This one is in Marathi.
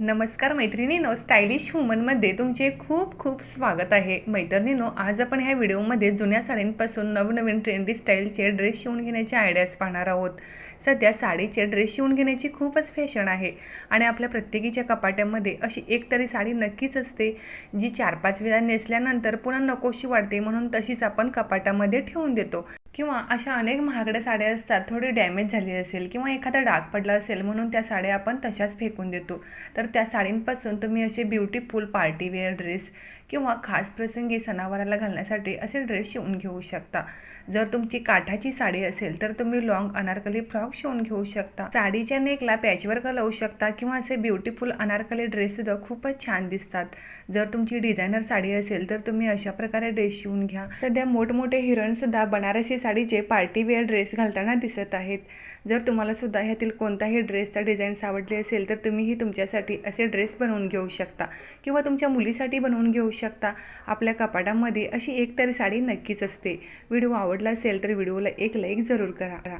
नमस्कार मैत्रिणीनो स्टायलिश वुमनमध्ये तुमचे खूप खूप स्वागत आहे. मैत्रिणीनो आज आपण ह्या व्हिडिओमध्ये जुन्या साडींपासून नवनवीन ट्रेंडी स्टाईलचे ड्रेस शिवून घेण्याचे आयडियाज पाहणार आहोत. सध्या साडीचे ड्रेस शिवून घेण्याची खूपच फॅशन आहे आणि आपल्या प्रत्येकीच्या कपाट्यामध्ये अशी एक तरी साडी नक्कीच असते जी चार पाच वेळा नेसल्यानंतर पुन्हा नकोशी वाढते म्हणून तशीच आपण कपाटामध्ये ठेवून देतो. किंवा अशा अनेक महागड्या साड्या असतात थोडी डॅमेज झाली असेल किंवा एखादा डाग पडला असेल म्हणून त्या साड्या आपण तशाच फेकून देतो. तर त्या साडींपासून तुम्ही असे ब्युटीफुल पार्टीवेअर ड्रेस किंवा खास प्रसंगी सणावाराला घालण्यासाठी असे ड्रेस शिवून घेऊ शकता. जर तुमची काठाची साडी असेल तर तुम्ही लॉंग अनारकली फ्रॉक शिवून घेऊ शकता. साडीच्या नेकला पॅचवर्क लावू शकता किंवा असे ब्युटिफुल अनारकली ड्रेससुद्धा खूपच छान दिसतात. जर तुमची डिझायनर साडी असेल तर तुम्ही अशा प्रकारे ड्रेस शिवून घ्या. सध्या मोठमोठे हिरणसुद्धा बनारसी साडीचे पार्टीवेअर ड्रेस घालताना दिसत आहेत. जर तुम्हाला सुद्धा ह्यातील कोणताही ड्रेसचा डिझाईन्स आवडले असेल तर तुम्हीही तुमच्यासाठी असे ड्रेस बनवून घेऊ शकता किंवा तुमच्या मुलीसाठी बनवून घेऊ शकता. आपल्या कपाटामध्ये अशी एक तरी साडी नक्कीच असते. व्हिडिओ आवडला असेल तर व्हिडिओला एक लाईक जरूर करा.